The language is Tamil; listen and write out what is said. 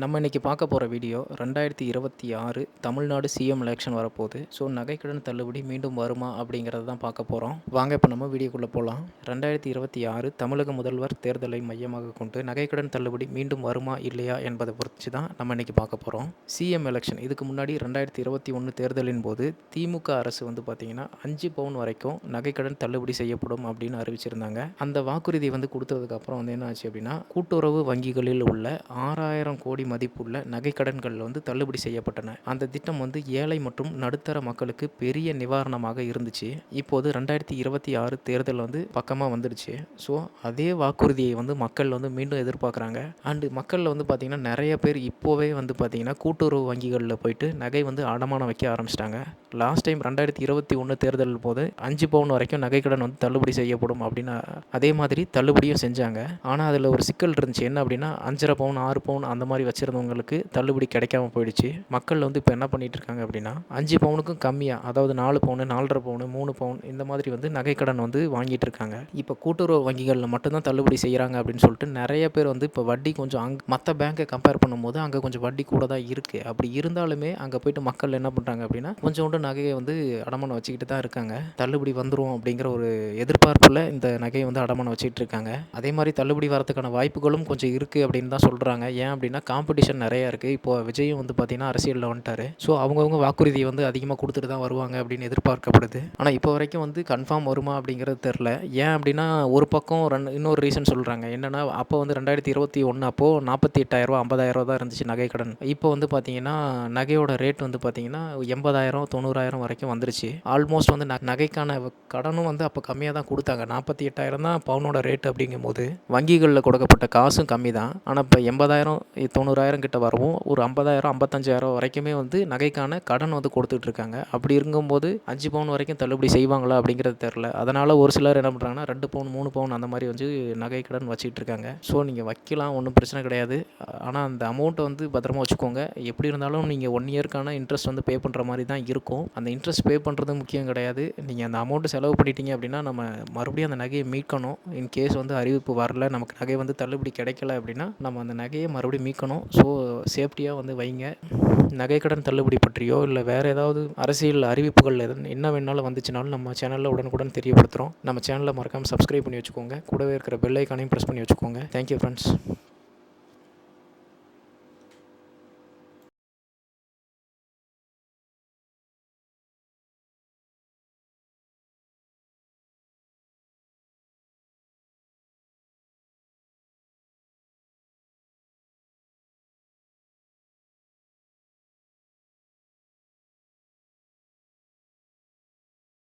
நம்ம இன்றைக்கி பார்க்க போகிற வீடியோ ரெண்டாயிரத்தி இருபத்தி ஆறு தமிழ்நாடு சிஎம் எலெக்ஷன் வரப்போகுது. ஸோ நகைக்கடன் தள்ளுபடி மீண்டும் வருமா அப்படிங்கிறத தான் பார்க்க போகிறோம் வாங்க இப்போ நம்ம வீடியோக்குள்ளே போகலாம் ரெண்டாயிரத்தி இருபத்தி ஆறு தமிழக முதல்வர் தேர்தலை மையமாக கொண்டு நகைக்கடன் தள்ளுபடி மீண்டும் வருமா இல்லையா என்பதை பொறுத்து தான் நம்ம இன்றைக்கி பார்க்க போகிறோம் சிஎம் எலெக்ஷன் இதுக்கு முன்னாடி ரெண்டாயிரத்தி இருபத்தி ஒன்று தேர்தலின் போது திமுக அரசு வந்து பார்த்திங்கன்னா அஞ்சு பவுன் வரைக்கும் நகைக்கடன் தள்ளுபடி செய்யப்படும் அப்படின்னு அறிவிச்சிருந்தாங்க. அந்த வாக்குறுதி வந்து கொடுத்ததுக்கப்புறம் வந்து என்ன ஆச்சு அப்படின்னா கூட்டுறவு வங்கிகளில் உள்ள ஆறாயிரம் கோடி கோடி மதிப்புள்ள நகைக்கடன்கள் வந்து தள்ளுபடி செய்யப்பட்டன. அந்த திட்டம் வந்து ஏழை மற்றும் நடுத்தர மக்களுக்கு பெரிய நிவாரணமாக இருந்துச்சு. இப்போது ரெண்டாயிரத்தி இருபத்தி ஆறு தேர்தல் வந்து பக்கமாக வந்துடுச்சு. ஸோ அதே வாக்குறுதியை வந்து மக்கள் வந்து மீண்டும் எதிர்பார்க்குறாங்க. அண்டு மக்களில் வந்து பார்த்திங்கன்னா நிறைய பேர் இப்போவே வந்து பார்த்திங்கன்னா கூட்டுறவு வங்கிகளில் போயிட்டு நகை வந்து அடமானம் வைக்க ஆரம்பிச்சிட்டாங்க. லாஸ்ட் டைம் ரெண்டாயிரத்தி இருபத்தி ஒன்று தேர்தல் போது அஞ்சு பவுன் வரைக்கும் நகைக்கடன் வந்து தள்ளுபடி செய்யப்படும் அப்படின்னு அதே மாதிரி தள்ளுபடியும் செஞ்சாங்க. ஆனால் அதில் ஒரு சிக்கல் இருந்துச்சு. என்ன அப்படின்னா அஞ்சரை பவுன் ஆறு பவுன் அந்த மாதிரி வச்சுருந்தவங்களுக்கு தள்ளுபடி கிடைக்காம போயிடுச்சு. மக்கள் வந்து இப்போ என்ன பண்ணிகிட்டு இருக்காங்க அப்படின்னா அஞ்சு பவுனுக்கும் கம்மியாக அதாவது நாலு பவுனு நாலரை பவுனு மூணு பவுன் இந்த மாதிரி வந்து நகைக்கடன் வந்து வாங்கிட்டு இருக்காங்க இப்போ கூட்டுறவு வங்கிகளில் மட்டும்தான் தள்ளுபடி செய்கிறாங்க அப்படின்னு சொல்லிட்டு நிறைய பேர் வந்து இப்போ வட்டி கொஞ்சம் அங்கே மற்ற பேங்க்கை கம்பேர் பண்ணும்போது அங்கே கொஞ்சம் வட்டி கூட தான் இருக்குது அப்படி இருந்தாலுமே அங்கே போயிட்டு மக்கள் என்ன பண்ணுறாங்க அப்படின்னா கொஞ்சோண்டு நகையை வந்து அடமானம் வச்சுக்கிட்டு தான் இருக்காங்க. தள்ளுபடி வந்துடும் அப்படிங்கிற ஒரு எதிர்பார்ப்பில் இந்த நகையை வந்து அடமானம் வச்சுக்கிட்டு இருக்காங்க. அதே மாதிரி தள்ளுபடி வரதுக்கான வாய்ப்புகளும் கொஞ்சம் இருக்குது அப்படின்னு தான் சொல்கிறாங்க ஏன் அப்படின்னா காம்படிஷன் நிறையா இருக்குது இப்போ விஜயும் வந்து பார்த்திங்கன்னா அரசியலில் வந்துட்டார். ஸோ அவங்கவுங்க வாக்குறுதி வந்து அதிகமாக கொடுத்துட்டு தான் வருவாங்க அப்படின்னு எதிர்பார்க்கப்படுது. ஆனால் இப்போ வரைக்கும் வந்து கன்ஃபார்ம் வருமா அப்படிங்கிறது தெரில ஏன் அப்படின்னா ஒரு பக்கம் ரெண்டு இன்னொரு ரீசன் சொல்கிறாங்க என்னென்னா அப்போ வந்து ரெண்டாயிரத்தி இருபத்தி ஒன்று அப்போது நாற்பத்தி எட்டாயிரரூவா ஐம்பதாயிரரூவா தான் இருந்துச்சு நகை கடன். இப்போ வந்து பார்த்திங்கன்னா நகையோட ரேட் வந்து பார்த்தீங்கன்னா எண்பதாயிரம் தொண்ணூறாயிரம் வரைக்கும் வந்துருச்சு. ஆல்மோஸ்ட் வந்து நகைக்கான கடனும் வந்து அப்போ கம்மியாக தான் கொடுத்தாங்க. நாற்பத்தி எட்டாயிரம் தான் பவுனோட ரேட் அப்படிங்கும்போது வங்கிகளில் கொடுக்கப்பட்ட காசும் கம்மி தான் ஆனால் இப்போ எண்பதாயிரம் தொண்ணூறு தொண்ணூறாயிரம் கிட்ட வரவும் ஒரு ஐம்பதாயிரம் ஐம்பத்தஞ்சாயிரம் வரைக்குமே வந்து நகைக்கான கடன் வந்து கொடுத்துட்ருக்காங்க. அப்படி இருக்கும்போது அஞ்சு பவுன் வரைக்கும் தள்ளுபடி செய்வாங்களா அப்படிங்கிறது தெரில அதனால் ஒரு சிலர் என்ன பண்ணுறாங்கன்னா ரெண்டு பவுன் மூணு பவுன் அந்த மாதிரி வந்து நகை கடன் வச்சுட்டு இருக்காங்க ஸோ நீங்கள் வைக்கலாம் ஒன்றும் பிரச்சனை கிடையாது. ஆனால் அந்த அமௌண்ட்டை வந்து பத்திரமா வச்சுக்கோங்க. எப்படி இருந்தாலும் நீங்கள் ஒன் இயர்க்கான இன்ட்ரெஸ்ட் வந்து பே பண்ணுற மாதிரி தான் இருக்கும். அந்த இன்ட்ரெஸ்ட் பே பண்ணுறது முக்கியம் கிடையாது. நீங்கள் அந்த அமௌண்ட்டு செலவு பண்ணிட்டீங்க அப்படின்னா நம்ம மறுபடியும் அந்த நகையை மீட்கணும். இன் கேஸ் வந்து அறிவிப்பு வரல நமக்கு நகை வந்து தள்ளுபடி கிடைக்கல அப்படின்னா நம்ம அந்த நகையை மறுபடியும் மீட்கணும். ஸோ சேஃப்டியாக வந்து வைங்க. நகைக்கடன் தள்ளுபடி பற்றியோ இல்லை வேறு ஏதாவது அரசியல் அறிவிப்புகள் எது என்ன வேணாலும் வந்துச்சுனாலும் நம்ம சேனலில் உடனுக்குடன் தெரியப்படுத்துகிறோம் நம்ம சேனலில் மறக்காமல் சப்ஸ்கிரைப் பண்ணி வச்சுக்கோங்க. கூடவே இருக்கிற பெல் ஐக்கானையும் ப்ரெஸ் பண்ணி வச்சுக்கோங்க. Thank you friends